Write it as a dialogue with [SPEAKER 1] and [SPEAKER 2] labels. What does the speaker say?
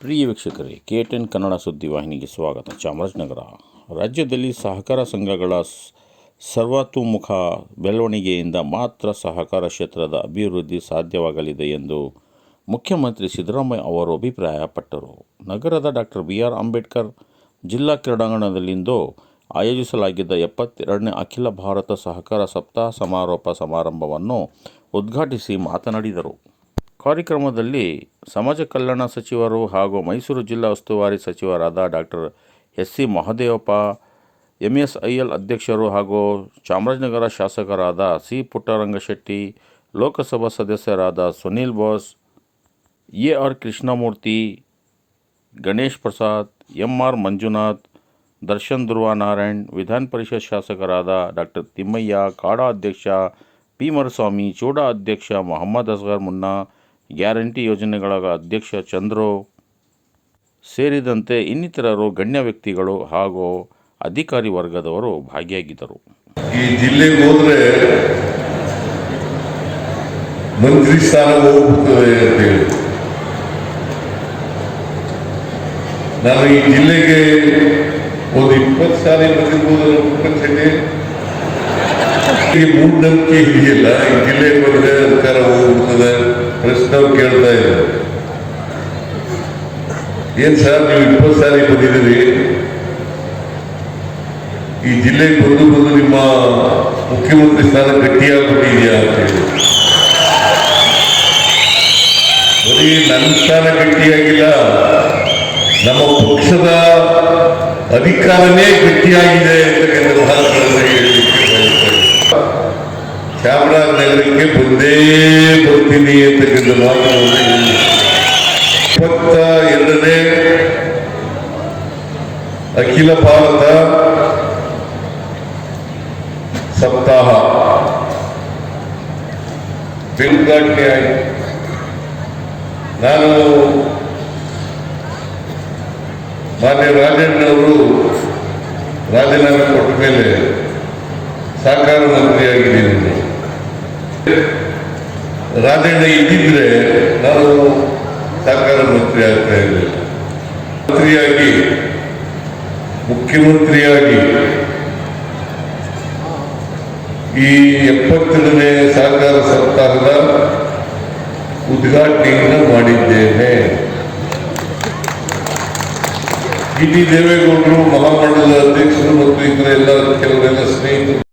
[SPEAKER 1] ಪ್ರಿಯ ವೀಕ್ಷಕರೇ, K ten Kannada ಸುದ್ದಿವಾಹಿನಿಗೆ ಸ್ವಾಗತ. ಚಾಮರಾಜನಗರ. ರಾಜ್ಯದಲ್ಲಿ ಸಹಕಾರ ಸಂಘಗಳ ಸರ್ವತೋಮುಖ ಬೆಳವಣಿಗೆಯಿಂದ ಮಾತ್ರ ಸಹಕಾರ ಕ್ಷೇತ್ರದ ಅಭಿವೃದ್ಧಿ ಸಾಧ್ಯವಾಗಲಿದೆ ಎಂದು ಮುಖ್ಯಮಂತ್ರಿ ಸಿದ್ದರಾಮಯ್ಯ ಅವರು ಅಭಿಪ್ರಾಯಪಟ್ಟರು. ನಗರದ ಡಾಕ್ಟರ್ ಬಿ ಆರ್ ಅಂಬೇಡ್ಕರ್ ಜಿಲ್ಲಾ ಕ್ರೀಡಾಂಗಣದಲ್ಲಿಂದು ಆಯೋಜಿಸಲಾಗಿದ್ದ ಎಪ್ಪತ್ತೆರಡನೇ ಅಖಿಲ ಭಾರತ ಸಹಕಾರ ಸಪ್ತಾಹ ಸಮಾರೋಪ ಸಮಾರಂಭವನ್ನು ಉದ್ಘಾಟಿಸಿ ಮಾತನಾಡಿದರು. ಕಾರ್ಯಕ್ರಮದಲ್ಲಿ ಸಮಾಜ ಕಲ್ಯಾಣ ಸಚಿವರು ಹಾಗೂ ಮೈಸೂರು ಜಿಲ್ಲಾ ಉಸ್ತುವಾರಿ ಸಚಿವರಾದ doctor S C Mahadevappa, MSIL ಅಧ್ಯಕ್ಷರು ಹಾಗೂ ಚಾಮರಾಜನಗರ ಶಾಸಕರಾದ ಸಿ ಪುಟ್ಟರಂಗಶೆಟ್ಟಿ, ಲೋಕಸಭಾ ಸದಸ್ಯರಾದ Sunil Bose A R Krishnamurthy, Ganesh Prasad M R Manjunath, Darshan Dhruva Narayan Vidhan Parishad ಶಾಸಕರಾದ ಡಾಕ್ಟರ್ ತಿಮ್ಮಯ್ಯ, ಕಾಡಾ ಅಧ್ಯಕ್ಷ ಪಿ ಮರುಸ್ವಾಮಿ ಚೂಡಾ ಅಧ್ಯಕ್ಷ ಮೊಹಮ್ಮದ್ ಅಸ್ಗರ್ ಮುನ್ನಾ ಗ್ಯಾರಂಟಿ ಯೋಜನೆಗಳ ಅಧ್ಯಕ್ಷ ಚಂದ್ರು ಸೇರಿದಂತೆ ಇನ್ನಿತರರು ಗಣ್ಯ ವ್ಯಕ್ತಿಗಳು ಹಾಗೂ ಅಧಿಕಾರಿ ವರ್ಗದವರು ಭಾಗಿಯಾಗಿದ್ದರು.
[SPEAKER 2] ಈ ಜಿಲ್ಲೆಗೆ ಹೋದರೆ ಮಂತ್ರಿ ಸ್ಥಾನ ಹೋಗುತ್ತದೆ ಅಂತ ಹೇಳಿ. ನಾನು ಈ ಜಿಲ್ಲೆಗೆ ಒಂದು ಇಪ್ಪತ್ತು ಸಾರಿ ಬಂದಿರ್ಬೋದು ಮೂಢನಂಬಿಕೆ ಈ ಜಿಲ್ಲೆಗೆ ಬಂದರೆ ಅಧಿಕಾರ ಏನ್ ಸರ್, ನೀವು ಇಪ್ಪತ್ತು ಸಾರಿ ಬಂದಿದ್ದೀರಿ? ಈ ಜಿಲ್ಲೆಗೆ ಬಂದು ಬಂದು ನಿಮ್ಮ ಮುಖ್ಯಮಂತ್ರಿ ಸ್ಥಾನ ಗಟ್ಟಿಯಾಗ್ಬಿಟ್ಟಿದೆಯಾ ಅಂತ ಹೇಳಿ. ಬರೀ ನನ್ನ ಸ್ಥಾನ ಗಟ್ಟಿಯಾಗಿಲ್ಲ ನಮ್ಮ ಪಕ್ಷದ ಅಧಿಕಾರನೇ ಗಟ್ಟಿಯಾಗಿದೆ ಅಂತಕ್ಕಂಥ ಬಯಸ್ತೇನೆ. ಚಾಮರಾಜನಗರಕ್ಕೆ ಬಂದೇ ಬರ್ತೀನಿ ಅಂತಕ್ಕಂಥ ಮಾತುಗಳನ್ನು ಅಖಿಲ ಭಾರತ ಸಪ್ತಾಹ. ಉದ್ಘಾಟನೆ ಆಯಿತು. ನಾನು ಮಾನ್ಯ ರಾಜಣ್ಣವರು ರಾಜೀನಾಮೆ ಕೊಟ್ಟ ಮೇಲೆ ಸಹಕಾರ ಮಂತ್ರಿಯಾಗಿದ್ದೀನಿ. ರಾಜಣ್ಣ ಇದ್ದಿದ್ರೆ ನಾನು ಸಹಕಾರ ಮಂತ್ರಿ ಆಗ್ತಾ ಇರಲಿಲ್ಲ. ಮಂತ್ರಿಯಾಗಿ ಮುಖ್ಯಮಂತ್ರಿಯಾಗಿ ಈ ಎಪ್ಪತ್ತೆರಡನೇ ಸಹಕಾರ ಸಪ್ತಾಹದ ಉದ್ಘಾಟನೆಯನ್ನು ಮಾಡಿದ್ದೇನೆ. ಟಿ ದೇವೇಗೌಡರು ಮಹಾಮಂಡಲದ ಅಧ್ಯಕ್ಷರು ಮತ್ತು ಇತರ ಎಲ್ಲ ಕೆಲವರೆಲ್ಲ ಸ್ನೇಹಿತರು